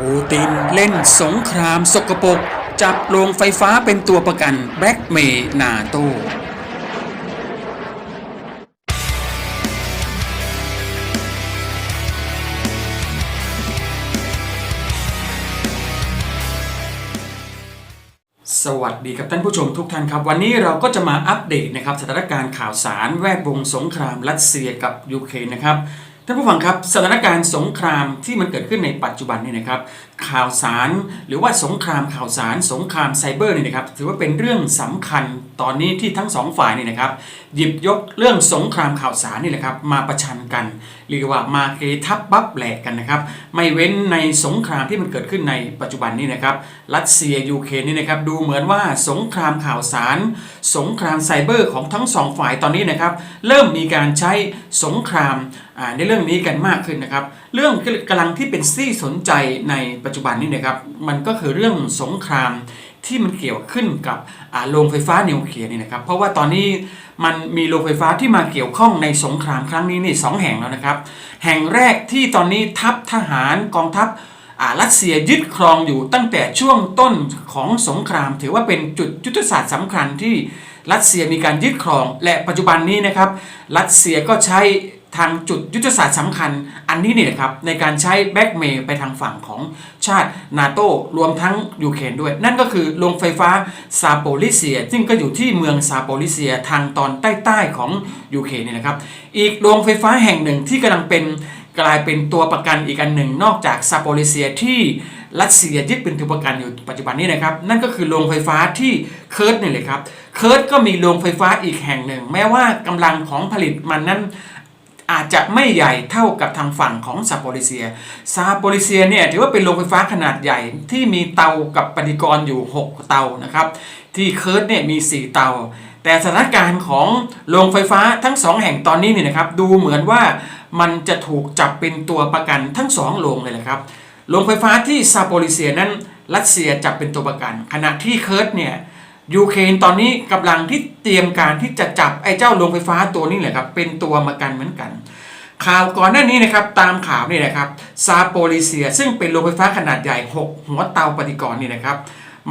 ปูตินเล่นสงครามสกปรกจับโรงไฟฟ้าเป็นตัวประกันแบล็กเมย์นาโตสวัสดีครับท่านผู้ชมทุกท่านครับ วันนี้เราก็จะมาอัปเดตนะครับสถานการณ์ข่าวสารแวดวงสงครามรัสเซียกับยูเครนนะครับ ท่านผู้ฟังครับสถานการณ์สงครามที่มันเกิดขึ้นในปัจจุบันนี่นะครับข่าวสาร หรือว่าสงครามข่าวสาร สงครามไซเบอร์นี่นะครับถือว่าเป็นเรื่องสำคัญตอนนี้ที่ทั้งสองฝ่ายนี่นะครับหยิบยกเรื่องสงครามข่าวสารนี่แหละครับมาประชันกันเรียกว่ามาเกทับบับแหลกกันนะครับไม่เว้นในสงครามที่มันเกิดขึ้นในปัจจุบันนี้นะครับรัสเซียยูเครนนี่นะครับดูเหมือนว่าสงครามข่าวสาร สงครามไซเบอร์ของทั้งสองฝ่ายตอนนี้นะครับเริ่มมีการใช้สงครามในเรื่องนี้กันมากขึ้นนะครับเรื่องกำลังที่เป็นที่สนใจในปัจจุบันนี้นะครับมันก็คือเรื่องสงครามที่มันเกี่ยวขึ้นกับโรงไฟฟ้านิวเคลียร์นี่นะครับ เพราะว่าตอนนี้มันมีโรงไฟฟ้าที่มาเกี่ยวข้องในสงครามครั้งนี้นี่สองแห่งแล้วนะครับ แห่งแรกที่ตอนนี้ทัพทหารกองทัพรัสเซียยึดครองอยู่ตั้งแต่ช่วงต้นของสงคราม ถือว่าเป็นจุดยุทธศาสตร์สำคัญที่รัสเซียมีการยึดครอง และปัจจุบันนี้นะครับ รัสเซียก็ใช้ ทางจุดยุทธศาสตร์สำคัญ อันนี้เนี่ยนะครับในการใช้แบ็กเมย์ไปทางฝั่งของชาตินาโตรวมทั้งยูเครนด้วย นั่นก็คือโรงไฟฟ้าซาโปลิเซีย ซึ่งก็อยู่ที่เมืองซาโปลิเซียทางตอนใต้ๆของยูเครนเนี่ยนะครับ อีกโรงไฟฟ้าแห่งหนึ่งที่กำลังเป็นกลายเป็นตัวประกันอีกอันหนึ่ง นอกจากซาโปลิเซียที่รัสเซียยึดเป็นตัวประกันอยู่ปัจจุบันนี้นะครับ นั่นก็คือโรงไฟฟ้าที่เคิร์ดนี่เลยครับเคิร์ดก็มีโรงไฟฟ้าอีกแห่งหนึ่ง แม้ว่ากำลังของผลิตมันนั้น อาจจะไม่ใหญ่เท่ากับทางฝั่งของซาโปลิเซีย ซาโปลิเซียเนี่ยถือว่าเป็นโรงไฟฟ้าขนาดใหญ่ที่มีเตากับปฏิกรณ์อยู่ 6 เตานะครับ ที่เคิร์ดเนี่ยมี 4 เตา แต่สถานการณ์ของโรงไฟฟ้าทั้ง 2 แห่งตอนนี้เนี่ยนะครับ ดูเหมือนว่ามันจะถูกจับเป็นตัวประกันทั้ง 2 โรงเลยแหละครับ โรงไฟฟ้าที่ซาโปลิเซียนั้นรัสเซียจับเป็นตัวประกัน ขณะที่เคิร์ดเนี่ย ยูเครนตอนนี้กำลังที่เตรียมการที่จะจับไอ้เจ้าโรงไฟฟ้าตัวนี้แหละครับเป็นตัวมากันเหมือนกัน ข่าวก่อนหน้านี้นะครับตามข่าวนี่นะครับซาโปลิเซีย ซึ่งเป็นโรงไฟฟ้าขนาดใหญ่ 6 หัวเตาปฏิกรณ์นี่นะครับ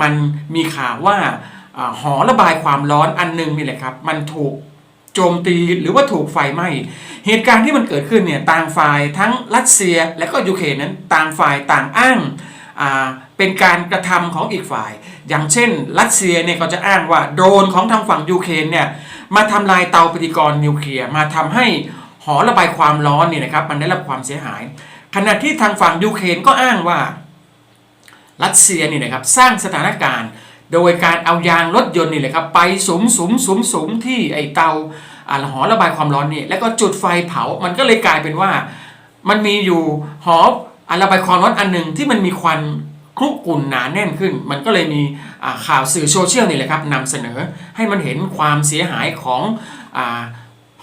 มันมีข่าวว่าอหอระบายความร้อนอันหนึงนี่แหละครับมันถูกโจมตีหรือว่าถูกไฟไหม้เหตุการณ์ที่มันเกิดขึ้นเนี่ยต่างฝ่ายทั้งรัสเซียและก็ยูเครนนั้นต่างฝ่ายต่างอ้างอ่า เป็นการกระทำของอีกฝ่าย อย่างเช่น รัสเซียเนี่ยเขาจะอ้างว่าโดรนของทางฝั่งยูเครนเนี่ยมาทำลายเตาปฏิกรณ์นิวเคลียร์มาทำให้หอระบายความร้อนเนี่ยนะครับมันได้รับความเสียหาย ขณะที่ทางฝั่งยูเครนก็อ้างว่า รัสเซียนี่นะครับสร้างสถานการณ์ โดยการเอายางรถยนต์นี่แหละครับไปสุมสุมสุมสุมที่ไอเตาหอระบายความร้อนนี่แล้วก็จุดไฟเผา มันก็เลยกลายเป็นว่า มันมีอยู่หอระบายความร้อนอันหนึ่งที่มันมีควัน คลุกกลุ่นหนาแน่นขึ้น มันก็เลยมีข่าวสื่อโซเชียลนี่แหละครับนำเสนอให้มันเห็นความเสียหายของอ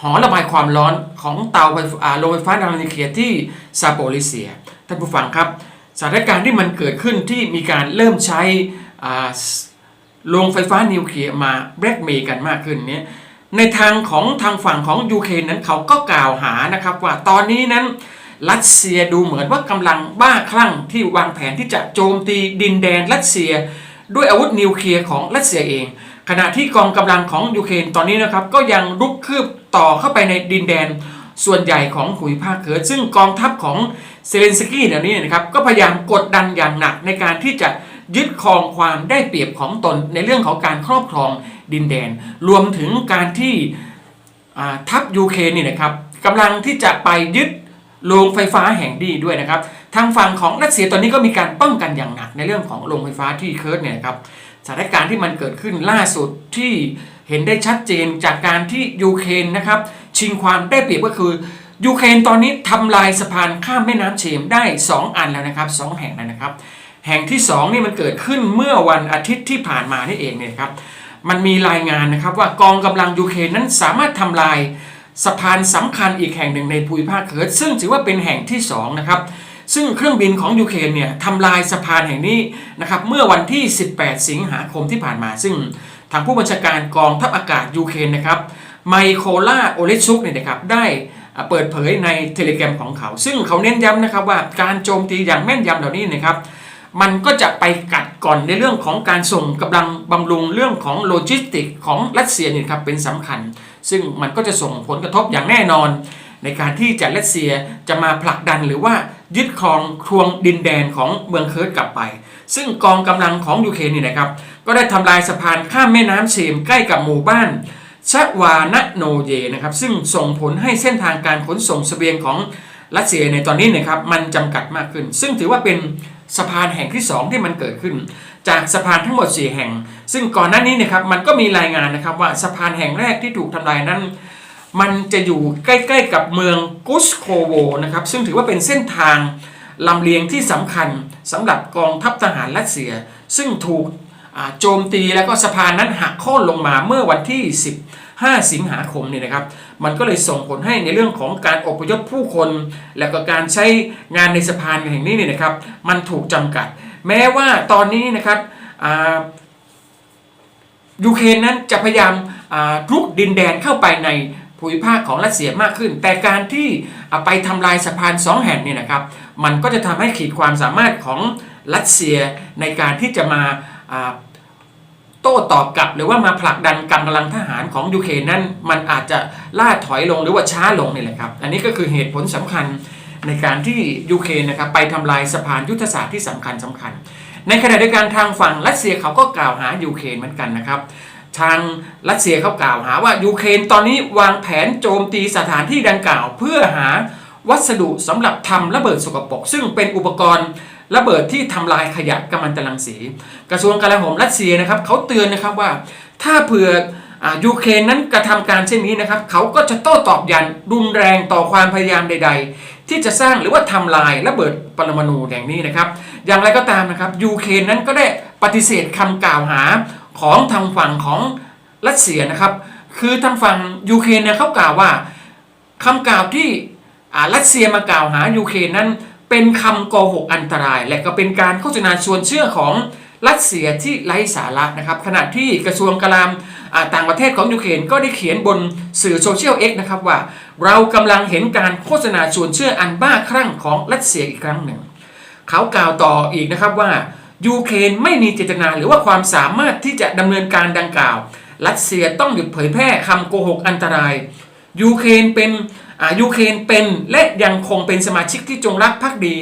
หอระบายความร้อนของเตาไฟโรงไฟฟ้านิเคลียร์ที่ซาโปลิเซียท่านผู้ฟังครับสถานการณ์ที่มันเกิดขึ้นที่มีการเริ่มใช้อ่าโรงไฟฟ้านิวเคลียร์มาแบล็กเมย์กันมากขึ้นเนี่ยในทางของทางฝั่งของยูเครนนั้นเขาก็กล่าวหานะครับว่าตอนนี้นั้น รัสเซียดูเหมือนว่ากำลังบ้าคลั่งที่วางแผนที่จะโจมตีดินแดนรัสเซีย ด้วยอาวุธนิวเคลียร์ของรัสเซียเอง ขณะที่กองกำลังของยูเครนตอนนี้นะครับก็ยังรุกคืบต่อเข้าไปในดินแดนส่วนใหญ่ของภูมิภาคเคิร์ดซึ่งกองทัพของเซเลนสกี้เนี่ยนี้นะครับก็พยายามกดดันอย่างหนักในการที่จะยึดครองความได้เปรียบของตนในเรื่องของการครอบครองดินแดน รวมถึงการที่ทัพยูเครนนี่นะครับกำลังที่จะไปยึด โรงไฟฟ้าแห่งดีด้วยนะครับ ทางฝั่งของรัสเซียตอนนี้ก็มีการป้องกันอย่างหนักในเรื่องของโรงไฟฟ้าที่เคิร์ดเนี่ยครับสถานการณ์ที่มันเกิดขึ้นล่าสุดที่เห็นได้ชัดเจนจากการที่ยูเครนนะครับ ชิงความได้เปรียบก็คือยูเครนตอนนี้ทำลายสะพานข้ามแม่น้ำเชมได้ 2 อันแล้วนะครับสองแห่งแล้วนะครับ แห่งที่ 2 นี่มันเกิดขึ้นเมื่อวันอาทิตย์ที่ผ่านมานี่เองเนี่ยครับมันมีรายงานนะครับว่ากองกำลังยูเครนนั้นสามารถทำลาย สะพานสำคัญอีกแห่งหนึ่งในภูมิภาคเคิร์ดซึ่งถือว่าเป็นแห่งที่2นะครับซึ่งเครื่องบินของยูเครนเนี่ยทำลายสะพานแห่งนี้นะครับเมื่อวันที่ 18 สิงหาคมที่ผ่านมา ซึ่งทางผู้บัญชาการกองทัพอากาศยูเครนนะครับไมโคล่าโอเลชุกเนี่ยนะครับได้เปิดเผยในเทเล gram ของเขา ซึ่งเขาเน้นย้ำนะครับว่าการโจมตีอย่างแม่นยำเหล่านี้นะครับมันก็จะไปกัดก่อนในเรื่องของการส่งกำลังบำรุงเรื่องของโลจิสติกของรัสเซียเนี่ยครับเป็นสำคัญ ซึ่งมันก็จะส่งผลกระทบอย่างแน่นอน ในการที่จะรัสเซียจะมาผลักดันหรือว่ายึดครองครวงดินแดนของเมืองเคิร์ดกลับไป ซึ่งกองกำลังของยูเครนนี่นะครับ ก็ได้ทำลายสะพานข้ามแม่น้ำเซมใกล้กับหมู่บ้านชวานโนเยนะครับ ซึ่งส่งผลให้เส้นทางการขนส่งเสบียงของรัสเซียในตอนนี้นะครับมันจำกัดมากขึ้น ซึ่งถือว่าเป็นสะพานแห่งที่ 2 ที่มันเกิดขึ้น จากสะพานทั้งหมด 4 แห่ง ซึ่งก่อนหน้านี้นะครับมันก็มีรายงานนะครับว่าสะพานแห่งแรกที่ถูกทำลายนั้น มันจะอยู่ใกล้ๆกับเมืองกุสโคโวนะครับซึ่งถือว่าเป็นเส้นทางลำเลียงที่สำคัญสำหรับกองทัพทหารรัสเซีย ซึ่งถูกโจมตีแล้วก็สะพานนั้นหักโค่นลงมาเมื่อวันที่ 15 สิงหาคมเนี่ยนะครับ มันก็เลยส่งผลให้ในเรื่องของการอพยพผู้คน แล้วก็การใช้งานในสะพานแห่งนี้เนี่ยนะครับ มันถูกจำกัด แม้ว่าตอนนี้นะครับอ่ายูเครนนั้นจะพยายามรุกดินแดนเข้าไปในภูมิภาคของรัสเซียมากขึ้น แต่การที่ไปทำลายสะพานสองแห่งเนี่ยนะครับ มันก็จะทำให้ขีดความสามารถของรัสเซียในการที่จะมาโต้ตอบกลับหรือว่ามาผลักดันกำลังทหารของยูเครนนั้น มันอาจจะล่าถอยลงหรือว่าช้าลงนี่แหละครับ อันนี้ก็คือเหตุผลสำคัญ ในการที่ยูเครนนะครับไปทำลายสะพานยุทธศาสตร์ที่สำคัญสคัญ ในขณะเดียวกันทางฝั่งรัสเซียเขาก็กล่าวหายูเครนเหมือนกันนะครับทางรัสเซียเขากล่าวหาว่ายูเครนตอนนี้วางแผนโจมตีสถานที่ดังกล่าว เพื่อหาวัสดุสำหรับทำระเบิดสกปรกซึ่งเป็นอุปกรณ์ระเบิดที่ทำลายขยะกัมมันตรังสี กระทรวงกลาโหมรัสเซียนะครับเขาเตือนนะครับว่าถ้าเผื่อ ยูเครนนั้นกระทำการเช่นนี้นะครับ เขาก็จะโต้ตอบยันรุนแรงต่อความพยายามใด ๆ ที่จะสร้างหรือว่าทำลายระเบิดปรมาณูอย่างนี้นะครับ อย่างไรก็ตามนะครับยูเครนนั้นก็ได้ปฏิเสธคำกล่าวหาของทางฝั่งของรัสเซียนะครับ คือทางฝั่งยูเครนเนี่ยเขากล่าวว่าคำกล่าวที่อ่ารัสเซียมากล่าวหายูเครนนั้นเป็นคำโกหกอันตราย และก็เป็นการโฆษณาชวนเชื่อของรัสเซียที่ไร้สาระนะครับ ขณะที่กระทรวงกลามอ่า ต่างประเทศของยูเครนก็ได้เขียนบนสื่อโซเชียลเอ็กนะครับว่า เรากำลังเห็นการโฆษณาชวนเชื่ออันบ้าคลั่งของรัสเซียอีกครั้งหนึ่ง เขากล่าวต่ออีกนะครับว่ายูเครนไม่มีเจตนาหรือว่าความสามารถที่จะดำเนินการดังกล่าว รัสเซียต้องหยุดเผยแพร่คำโกหกอันตรายยูเครนเป็นอายูเครนเป็นและยังคงเป็นสมาชิกที่จงรักภักดี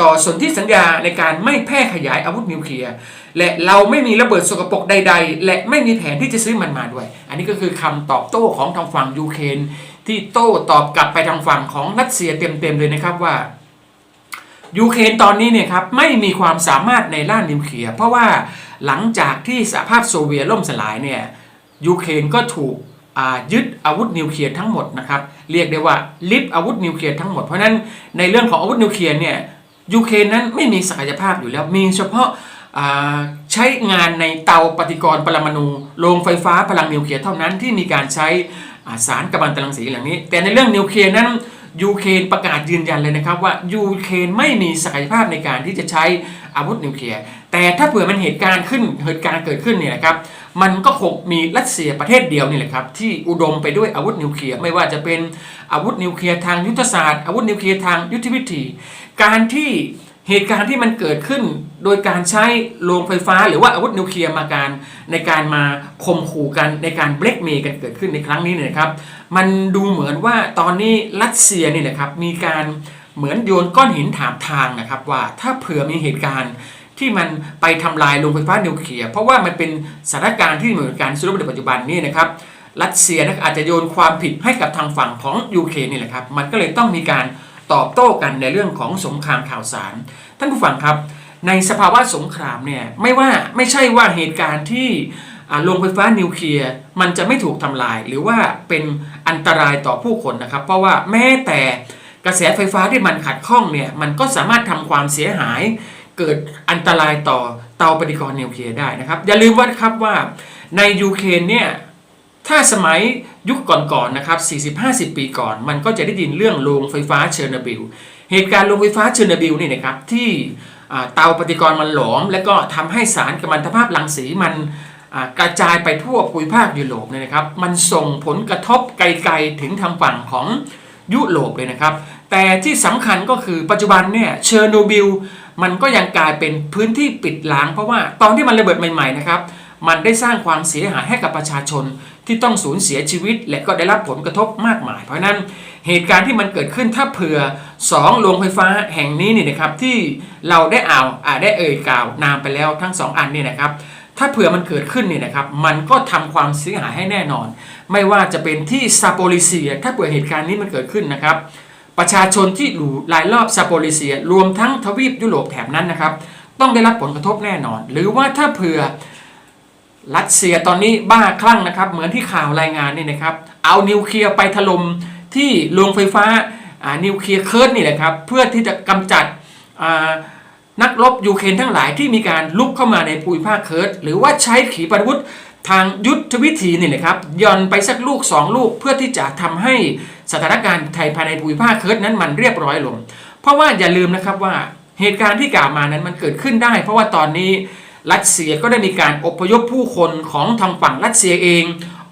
ต่อสนธิสัญญาในการไม่แพร่ขยายอาวุธนิวเคลียร์ และเราไม่มีระเบิดสกปรกใด ๆ และไม่มีแผนที่จะซื้อมันมาด้วย อันนี้ก็คือคำตอบโต้ของทางฝั่งยูเครนที่โต้ตอบกลับไปทางฝั่งของรัสเซียเต็มๆเลยนะครับว่ายูเครนตอนนี้เนี่ยครับไม่มีความสามารถในด้านนิวเคลียร์เพราะว่าหลังจากที่สหภาพโซเวียตล่มสลายเนี่ยยูเครนก็ถูกยึดอาวุธนิวเคลียร์ทั้งหมดนะครับเรียกได้ว่าลิฟอาวุธนิวเคลียร์ทั้งหมดเพราะฉะนั้นในเรื่องของอาวุธนิวเคลียร์เนี่ยยูเครนนั้นไม่มีศักยภาพอยู่แล้วมีเฉพาะ ใช้งานในเตาปฏิกรณ์ปรมาณูโรงไฟฟ้าพลังนิวเคลียร์เท่านั้นที่มีการใช้สารกัมมันตรังสีเหล่านี้ แต่ในเรื่องนิวเคลียร์นั้นยูเครนประกาศยืนยันเลยนะครับว่ายูเครนไม่มีศักยภาพในการที่จะใช้อาวุธนิวเคลียร์แต่ถ้าเผื่อมันเหตุการณ์ขึ้นเหตุการณ์เกิดขึ้นเนี่ยนะครับมันก็คงมีรัสเซียประเทศเดียวนี่แหละครับที่อุดมไปด้วยอาวุธนิวเคลียร์ไม่ว่าจะเป็นอาวุธนิวเคลียร์ทางยุทธศาสตร์อาวุธนิวเคลียร์ทางยุทธวิธี การที่ เหตุการณ์ที่มันเกิดขึ้นโดยการใช้โรงไฟฟ้า หรือว่าอาวุธนิวเคลียร์มาการในการมาข่มขู่กันในการเบรกเมย์กันเกิดขึ้นในครั้งนี้เนี่ยครับ มันดูเหมือนว่าตอนนี้รัสเซียนี่แหละครับมีการเหมือนโยนก้อนหินถามทางนะครับว่าถ้าเผื่อมีเหตุการณ์ที่มันไปทำลายโรงไฟฟ้านิวเคลียร์เพราะว่ามันเป็นสถานการณ์ที่เหมือนการสู้รบในปัจจุบันนี้นะครับรัสเซียนะอาจจะโยนความผิดให้กับทางฝั่งของยูเครนนี่แหละครับมันก็เลยต้องมีการ ตอบโต้กันในเรื่องของสงครามข่าวสาร ท่านผู้ฟังครับ ในสภาวะสงครามเนี่ยไม่ว่าไม่ใช่ว่าเหตุการณ์ที่โรงไฟฟ้านิวเคลียร์มันจะไม่ถูกทำลาย หรือว่าเป็นอันตรายต่อผู้คนนะครับ เพราะว่าแม้แต่กระแสไฟฟ้าที่มันขัดข้องเนี่ยมันก็สามารถทำความเสียหายเกิดอันตรายต่อเตาปฏิกรณ์นิวเคลียร์ได้นะครับ อย่าลืมว่าครับว่าในยูเครนเนี่ย ถ้าสมัยยุคก่อนๆนะครับ 40-50 ปีก่อน มันก็จะได้ยินเรื่องโรงไฟฟ้าเชอร์โนบิล เหตุการณ์โรงไฟฟ้าเชอร์โนบิลนี่นะครับที่เตาปฏิกรณ์มันหลอม แล้วก็ทำให้สารกัมมันตภาพรังสีมันกระจายไปทั่วภูมิภาคยุโรปเนี่ยนะครับ มันส่งผลกระทบไกลๆถึงทางฝั่งของยุโรปเลยนะครับ แต่ที่สำคัญก็คือปัจจุบันเนี่ยเชอร์โนบิลมันก็ยังกลายเป็นพื้นที่ปิดล้างเพราะว่าตอนที่มันระเบิดใหม่ๆนะครับ มันได้สร้างความเสียหายให้กับประชาชนที่ต้องสูญเสียชีวิต และก็ได้รับผลกระทบมากมาย เพราะนั้นเหตุการณ์ที่มันเกิดขึ้นถ้าเผื่อ2โรงไฟฟ้าแห่งนี้นี่นะครับที่เราได้อ่าวอ่าได้เอ่ยกล่าวนามไปแล้วทั้ง 2 อันนี่นะครับถ้าเผื่อมันเกิดขึ้นเนี่ยนะครับมันก็ทำความเสียหายให้แน่นอน ไม่ว่าจะเป็นที่ซาโปลิเซีย ถ้าเผื่อเหตุการณ์นี้มันเกิดขึ้นนะครับประชาชนที่อยู่รายรอบซาโปลิเซีย รวมทั้งทวีปยุโรปแถบนั้นนะครับต้องได้รับผลกระทบแน่นอน หรือว่าถ้าเผื่อ รัสเซียตอนนี้บ้าคลั่งนะครับ เหมือนที่ข่าวรายงานนี่นะครับ เอานิวเคลียร์ไปถล่มที่โรงไฟฟ้าอ่านิวเคลียร์เคิร์ดนี่แหละครับ เพื่อที่จะกำจัดอ่านักรบยูเครนทั้งหลายที่มีการลุกเข้ามาในภูมิภาคเคิร์ดหรือว่าใช้ขีปนาวุธทางยุทธวิธีนี่แหละครับย่อนไปสักลูก 2 ลูกเพื่อที่จะทำให้สถานการณ์ไทยภายในภูมิภาคเคิร์ดนั้นมันเรียบร้อยลง เพราะว่าอย่าลืมนะครับว่าเหตุการณ์ที่กล่าวมานั้นมันเกิดขึ้นได้ เพราะว่าตอนนี้ รัสเซียก็ได้มีการอพยพผู้คนของทางฝั่งรัสเซียเอง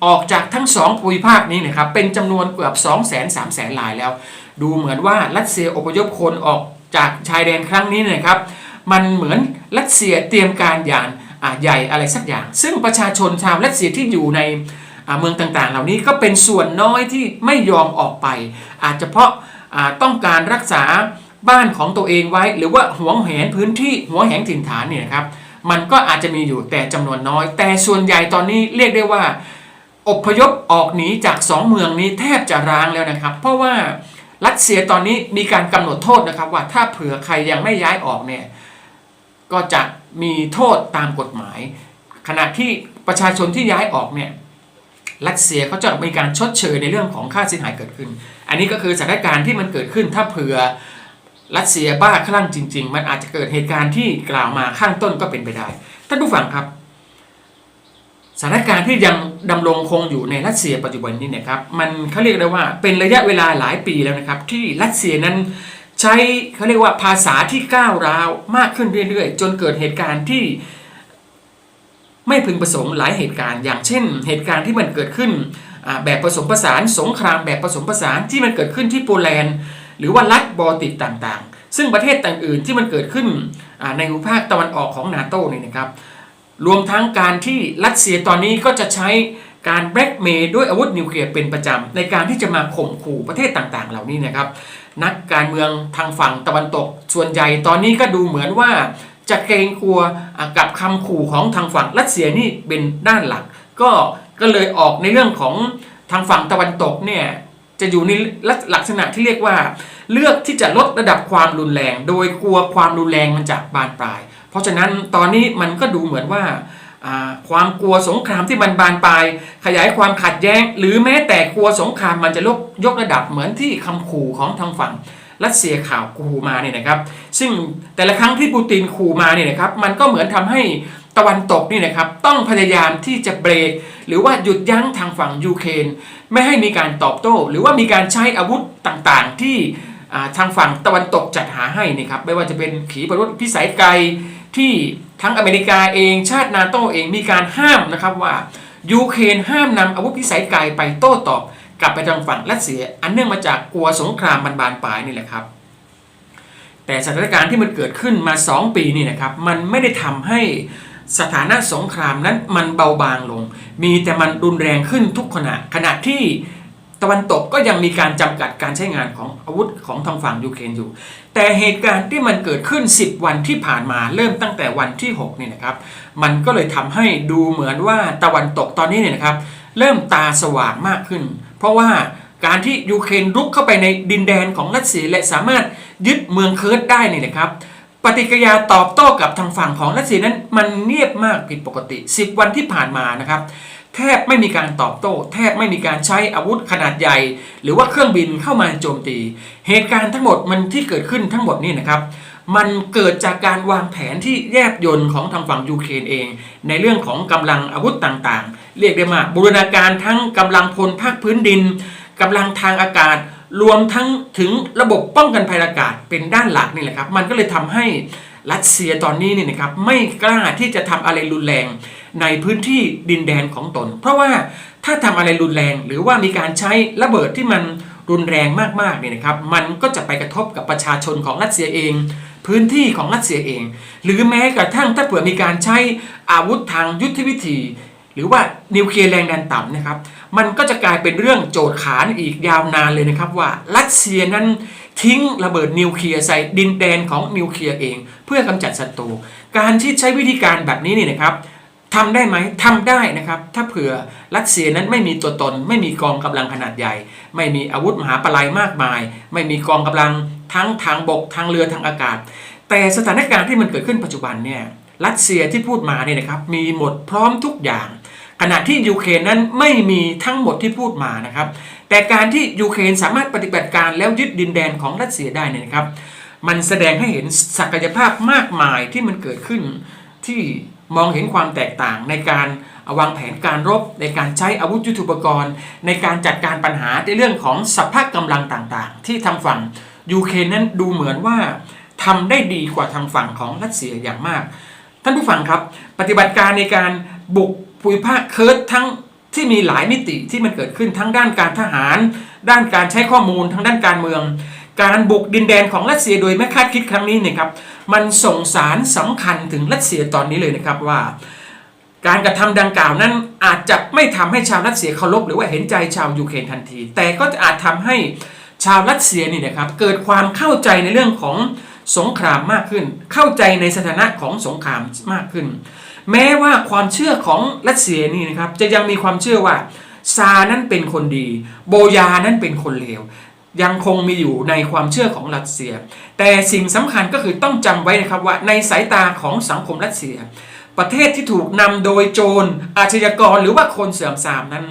ออกจากทั้งสองภูมิภาคนี้นะครับเป็นจำนวนเกือบ2 0 0 0 0 0 3 0 0 0 0 รายแล้ว ดูเหมือนว่ารัสเซียอพยพคนออกจากชายแดนครั้งนี้นะครับ มันเหมือนรัสเซียเตรียมการอย่างใหญ่อะไรสักอย่าง ซึ่งประชาชนชาวรัสเซียที่อยู่ในเมืองต่างๆ เหล่านี้ก็เป็นส่วนน้อยที่ไม่ยอมออกไป อาจจะเพราะาต้องการรักษาบ้านของตัวเองไว้ หรือว่าหวงแหนพื้นที่หวงแหนถิ่นฐานเนี่ยนะครับ มันก็อาจจะมีอยู่แต่จำนวนน้อย แต่ส่วนใหญ่ตอนนี้เรียกได้ว่าอพยพออกหนีจากสองเมืองนี้แทบจะร้างแล้วนะครับ เพราะว่ารัสเซียตอนนี้มีการกำหนดโทษนะครับว่าถ้าเผื่อใครยังไม่ย้ายออกเนี่ยก็จะมีโทษตามกฎหมาย ขณะที่ประชาชนที่ย้ายออกเนี่ยรัสเซียเขาจะมีการชดเชยในเรื่องของค่าเสียหายเกิดขึ้น อันนี้ก็คือสถานการณ์ที่มันเกิดขึ้นถ้าเผื่อ รัสเซียบ้าคลั่งจริง ๆ มันอาจจะเกิดเหตุการณ์ที่กล่าวมาข้างต้นก็เป็นไปได้ท่านผู้ฟังครับสถานการณ์ที่ยังดำรงคงอยู่ในรัสเซียปัจจุบันนี้เนี่ยครับมันเขาเรียกได้ว่าเป็นระยะเวลาหลายปีแล้วนะครับ ที่รัสเซียนั้นใช้เขาเรียกว่าภาษาที่ก้าวร้าวมากขึ้นเรื่อยๆ จนเกิดเหตุการณ์ที่ไม่พึงประสงค์หลายเหตุการณ์ อย่างเช่น เหตุการณ์ที่มันเกิดขึ้นแบบผสมผสานสงครามแบบผสมผสานที่มันเกิดขึ้นที่โปแลนด์ หรือว่ารัฐบอลติกต่างๆ ซึ่งประเทศต่างอื่นที่มันเกิดขึ้นในภูมิภาคตะวันออกของนาโต้นี่นะครับ รวมทั้งการที่รัสเซียตอนนี้ก็จะใช้การแบล็กเมย์ด้วยอาวุธนิวเคลียร์เป็นประจำในการที่จะมาข่มขู่ประเทศต่างๆ เหล่านี้นะครับ นักการเมืองทางฝั่งตะวันตก ส่วนใหญ่ตอนนี้ก็ดูเหมือนว่าจะเกรงกลัวกับคำขู่ของทางฝั่งรัสเซียนี่เป็นด้านหลัก ก็ก็เลยออกในเรื่องของทางฝั่งตะวันตกเนี่ย จะอยู่ในลักษณะที่เรียกว่า เลือกที่จะลดระดับความรุนแรง โดยกลัวความรุนแรงมันจะบานปลาย เพราะฉะนั้นตอนนี้มันก็ดูเหมือนว่าความกลัวสงครามที่มันบานปลาย ขยายความขัดแย้ง หรือแม้แต่กลัวสงครามมันจะลดยกระดับเหมือนที่คำขู่ของทางฝั่งรัสเซียข่าวขู่มาเนี่ยนะครับ ซึ่งแต่ละครั้งที่ปูตินขู่มาเนี่ยนะครับ มันก็เหมือนทำให้ตะวันตกนี่นะครับ ต้องพยายามที่จะเบรก รือว่าหยุดยั้งทางฝั่งยูเครนไม่ให้มีการตอบโต้ หรือว่ามีการใช้อาวุธต่างๆ ที่ทางฝั่งตะวันตกจัดหาให้นี่ครับไม่ว่าจะเป็นขีปนาวุธพิสัยไกลที่ทั้งอเมริกาเองชาตินาโตเองมีการห้ามนะครับว่ายูเครนห้ามนำอาวุธพิสัยไกลไปโต้ตอบกลับไปทางฝั่งรัสเซีย อันเนื่องมาจากกลัวสงครามมันบานปลายนี่แหละครับ แต่สถานการณ์ที่มันเกิดขึ้นมา 2 ปีนี่นะครับมันไม่ได้ทำให้ สถานะสงครามนั้นมันเบาบางลง มีแต่มันรุนแรงขึ้นทุกขณะ ขณะที่ตะวันตกก็ยังมีการจำกัดการใช้งานของอาวุธของทางฝั่งยูเครนอยู่ แต่เหตุการณ์ที่มันเกิดขึ้น 10 วันที่ผ่านมาเริ่มตั้งแต่วันที่6นี่นะครับ มันก็เลยทำให้ดูเหมือนว่าตะวันตกตอนนี้เนี่ยนะครับ เริ่มตาสว่างมากขึ้น เพราะว่าการที่ยูเครนรุกเข้าไปในดินแดนของรัสเซียและสามารถยึดเมืองเคิร์ดได้นี่นะครับ ปฏิกิริยาตอบโต้กับทางฝั่งของรัสเซียนั้นมันเงียบมากผิดปกติ 10 วันที่ผ่านมานะครับ แทบไม่มีการตอบโต้ แทบไม่มีการใช้อาวุธขนาดใหญ่ หรือว่าเครื่องบินเข้ามาโจมตี เหตุการณ์ทั้งหมดมันที่เกิดขึ้นทั้งหมดนี่นะครับ มันเกิดจากการวางแผนที่แยบยนต์ของทางฝั่งยูเครนเอง ในเรื่องของกำลังอาวุธต่างๆ เรียกได้ว่าบูรณาการทั้งกำลังพลภาคพื้นดินกำลังทางอากาศ รวมทั้งถึงระบบป้องกันภัยอากาศเป็นด้านหลักนี่แหละครับ มันก็เลยทำให้รัสเซียตอนนี้เนี่ยนะครับไม่กล้าที่จะทำอะไรรุนแรงในพื้นที่ดินแดนของตน เพราะว่าถ้าทำอะไรรุนแรงหรือว่ามีการใช้ระเบิดที่มันรุนแรงมากๆเนี่ยนะครับ มันก็จะไปกระทบกับประชาชนของรัสเซียเอง พื้นที่ของรัสเซียเอง หรือแม้กระทั่งถ้าเผื่อมีการใช้อาวุธทางยุทธวิธี หรือว่านิวเคลียร์แรงดันต่ำนะครับ มันก็จะกลายเป็นเรื่องโจทย์ขานอีกยาวนานเลยนะครับว่ารัสเซียนั้นทิ้งระเบิดนิวเคลียร์ใส่ดินแดนของนิวเคลียร์เอง เพื่อกำจัดศัตรูการที่ใช้วิธีการแบบนี้นี่นะครับทำได้ไหมทำได้นะครับ ถ้าเผื่อรัสเซียนั้นไม่มีตัวตน ไม่มีกองกำลังขนาดใหญ่ ไม่มีอาวุธมหาปลายมากมาย ไม่มีกองกำลังทั้งทางบกทางเรือทางอากาศ แต่สถานการณ์ที่มันเกิดขึ้นปัจจุบันเนี่ยรัสเซียที่พูดมาเนี่ยนะครับมีหมดพร้อมทุกอย่าง ขณะที่ยูเครนนั้นไม่มีทั้งหมดที่พูดมานะครับ แต่การที่ยูเครนสามารถปฏิบัติการแล้วยึดดินแดนของรัสเซียได้เนี่ยนะครับ มันแสดงให้เห็นศักยภาพมากมายที่มันเกิดขึ้น ที่มองเห็นความแตกต่างในการวางแผนการรบ ในการใช้อาวุธยุทโธปกรณ์ ในการจัดการปัญหาในเรื่องของสภาพกำลังต่างๆ ที่ทางฝั่งยูเครนนั้นดูเหมือนว่าทำได้ดีกว่าทางฝั่งของรัสเซียอย่างมาก ท่านผู้ฟังครับ ปฏิบัติการในการบุก ภูมิภาคเคิร์ดทั้งที่มีหลายมิติที่มันเกิดขึ้นทั้งด้านการทหาร ด้านการใช้ข้อมูลทั้งด้านการเมือง การบุกดินแดนของรัสเซียโดยไม่คาดคิดครั้งนี้เนี่ยครับมันส่งสารสำคัญถึงรัสเซียตอนนี้เลยนะครับว่า การกระทำดังกล่าวนั้นอาจจะไม่ทำให้ชาวรัสเซียเคารพหรือว่าเห็นใจชาวยูเครนทันที แต่ก็อาจทำให้ชาวรัสเซียนี่นะครับเกิดความเข้าใจในเรื่องของสงครามมากขึ้น เข้าใจในสถานะของสงครามมากขึ้น แม้ว่าความเชื่อของรัสเซียนี่นะครับจะยังมีความเชื่อว่าซานั้นเป็นคนดี โบยานั้นเป็นคนเลวยังคงมีอยู่ในความเชื่อของรัสเซีย แต่สิ่งสำคัญก็คือต้องจำไว้นะครับว่าในสายตาของสังคมรัสเซีย ประเทศที่ถูกนำโดยโจรอาชญากรหรือว่าคนเสื่อมทรามนั้น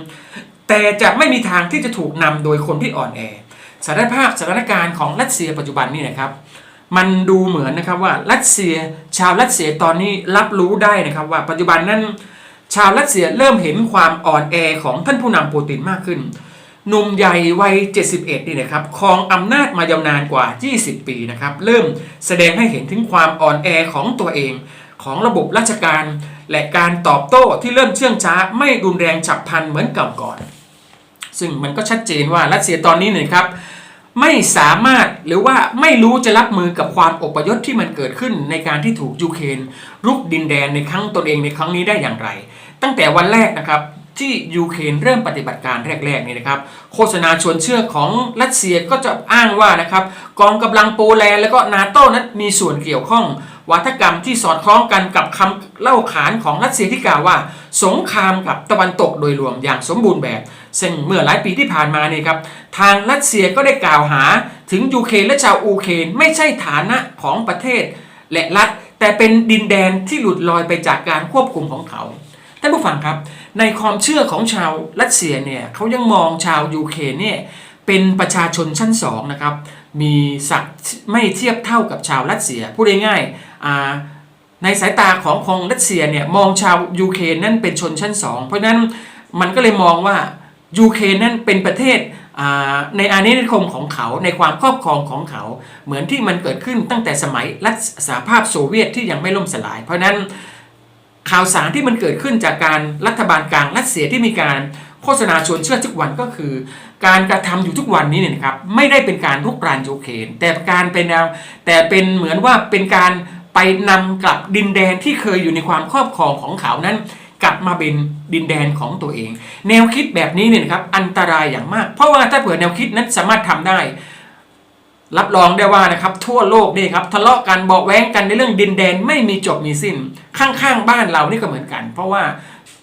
แต่จะไม่มีทางที่จะถูกนำโดยคนที่อ่อนแอสถานภาพสถานการณ์ของรัสเซียปัจจุบันนี่นะครับ มันดูเหมือนนะครับว่ารัสเซียชาวรัสเซียตอนนี้รับรู้ได้นะครับว่าปัจจุบันนั้น ชาวรัสเซียเริ่มเห็นความอ่อนแอของท่านผู้นำปูตินมากขึ้นหนุ่มใหญ่วัย 71 นี่นะครับครองอำนาจมายาวนานกว่า 20 ปีนะครับเริ่มแสดงให้เห็นถึงความอ่อนแอของตัวเอง ของระบบราชการ และการตอบโต้ที่เริ่มเชื่องช้า ไม่รุนแรงฉับพลันเหมือนเก่าก่อน ซึ่งมันก็ชัดเจนว่ารัสเซียตอนนี้นี่ยครับ ไม่สามารถหรือว่าไม่รู้จะรับมือกับความอพยพที่มันเกิดขึ้นในการที่ถูกยูเครนรุกดินแดนในครั้งตนเองในครั้งนี้ได้อย่างไร ตั้งแต่วันแรกนะครับที่ยูเครนเริ่มปฏิบัติการแรกๆนี่นะครับ โฆษณาชวนเชื่อของรัสเซียก็จะอ้างว่านะครับกองกำลังโปแลนด์และก็นาโต้นั้นมีส่วนเกี่ยวข้อง วัฒกรรมที่สอดคล้องกันกับคำเล่าขานของรัสเซียที่กล่าวว่า สงครามกับตะวันตกโดยรวมอย่างสมบูรณ์แบบ ซึ่งเมื่อหลายปีที่ผ่านมาเนี่ยครับทางรัสเซียก็ได้กล่าวหาถึงยูเครนและชาวอูเครนไม่ใช่ฐานะของประเทศ และรัฐ แต่เป็นดินแดนที่หลุดลอยไปจากการควบคุมของเขาท่านผู้ฟังครับ ในความเชื่อของชาวรัสเซียเนี่ยเขายังมองชาวยูเครนเนี่ยเป็นประชาชนชั้นสองนะครับ มีศักดิ์ไม่เทียบเท่ากับชาวรัสเซียพูดง่ายๆอ่าในสายตาของของรัสเซียเนี่ยมองชาวยูเครนนั่นเป็นชนชั้นสองเพราะฉะนั้นมันก็เลยมองว่า ยูเครนนั่นเป็นประเทศในอาณานิคมของเขาในความครอบครองของเขา เหมือนที่มันเกิดขึ้นตั้งแต่สมัยรัฐสหภาพโซเวียตที่ยังไม่ล่มสลาย เพราะนั้นข่าวสารที่มันเกิดขึ้นจากการรัฐบาลกลางรัสเซียที่มีการโฆษณาชวนเชื่อทุกวันก็คือ การกระทำอยู่ทุกวันนี้เนี่ยครับไม่ได้เป็นการลุกรานยูเครนแต่การเป็นแนวแต่เป็นเหมือนว่าเป็นการไปนำกลับดินแดนที่เคยอยู่ในความครอบครองของเขานั้น กลับมาเป็นดินแดนของตัวเอง แนวคิดแบบนี้เนี่ยนะครับอันตรายอย่างมาก เพราะว่าถ้าเผื่อแนวคิดนั้นสามารถทำได้ รับรองได้ว่านะครับทั่วโลกนี่ครับทะเลาะกันเบาแว้งกันในเรื่องดินแดนไม่มีจบมีสิ้น ข้างๆบ้านเรานี่ก็เหมือนกัน เพราะว่า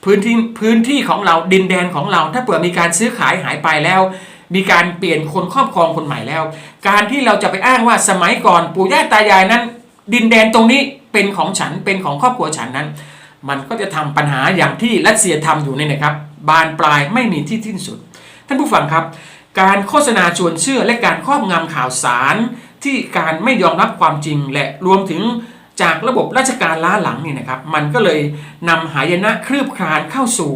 พื้นที่พื้นที่ของเราดินแดนของเรา ถ้าเผื่อมีการซื้อขายหายไปแล้ว มีการเปลี่ยนคนครอบครองคนใหม่แล้ว การที่เราจะไปอ้างว่าสมัยก่อนปู่ย่าตายายนั้น ดินแดนตรงนี้เป็นของฉันเป็นของครอบครัวฉันนั้น มันก็จะทำปัญหาอย่างที่รัสเซียทำอยู่นี่นะครับ บานปลายไม่มีที่สิ้นสุด ท่านผู้ฟังครับ การโฆษณาชวนเชื่อและการครอบงำข่าวสาร ที่การไม่ยอมรับความจริงและรวมถึงจากระบบราชการล้าหลังนี่นะครับ มันก็เลยนำหายนะคลืบคลานเข้าสู่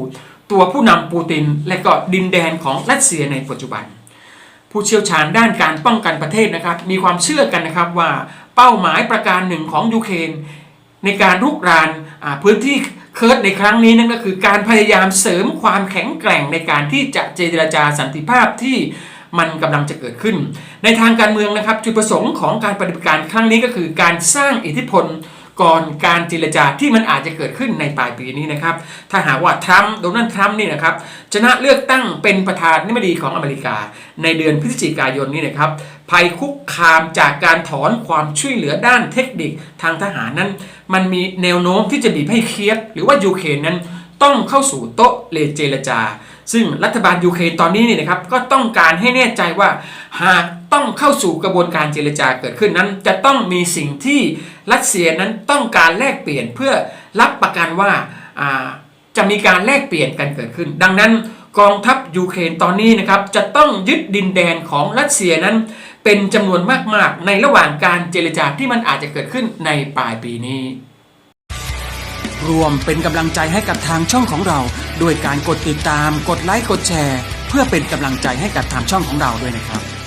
ตัวผู้นำปูติน และก็ดินแดนของรัสเซียในปัจจุบัน ผู้เชี่ยวชาญด้านการป้องกันประเทศนะครับ มีความเชื่อกันนะครับว่าเป้าหมายประการหนึ่งของยูเครน ในการรุกรานพื้นที่เคิร์ดในครั้งนี้นั่นก็คือการพยายามเสริมความแข็งแกร่งในการที่จะเจรจาสันติภาพที่มันกำลังจะเกิดขึ้น ในทางการเมืองนะครับ จุดประสงค์ของการปฏิบัติการครั้งนี้ก็คือการสร้างอิทธิพลก่อนการเจรจาที่มันอาจจะเกิดขึ้นในปลายปีนี้นะครับ ถ้าหากว่าทรัมป์โดนัลด์ทรัมป์นี่นะครับชนะเลือกตั้งเป็นประธานาธิบดีของอเมริกา ในเดือนพฤศจิกายนนี้นะครับ ภัยคุกคามจากการถอนความช่วยเหลือด้านเทคนิคทางทหารนั้น มันมีแนวโน้มที่จะบีบให้เคียฟหรือว่ายูเครนนั้นต้องเข้าสู่โต๊ะเลเจรจา ซึ่งรัฐบาลยูเครนตอนนี้เนี่ยนะครับก็ต้องการให้แน่ใจว่า หากต้องเข้าสู่กระบวนการเจรจาเกิดขึ้นนั้น จะต้องมีสิ่งที่รัสเซียนั้นต้องการแลกเปลี่ยนเพื่อรับประกันว่าอ่าจะมีการแลกเปลี่ยนกันเกิดขึ้น ดังนั้นกองทัพยูเครนตอนนี้นะครับจะต้องยึดดินแดนของรัสเซียนั้น เป็นจำนวนมากๆ ในระหว่างการเจรจาที่มันอาจจะเกิดขึ้นในปลายปีนี้ รวมเป็นกำลังใจให้กับทางช่องของเรา ด้วยการกดติดตาม กดไลค์ กดแชร์ เพื่อเป็นกำลังใจให้กับทางช่องของเราด้วยนะครับ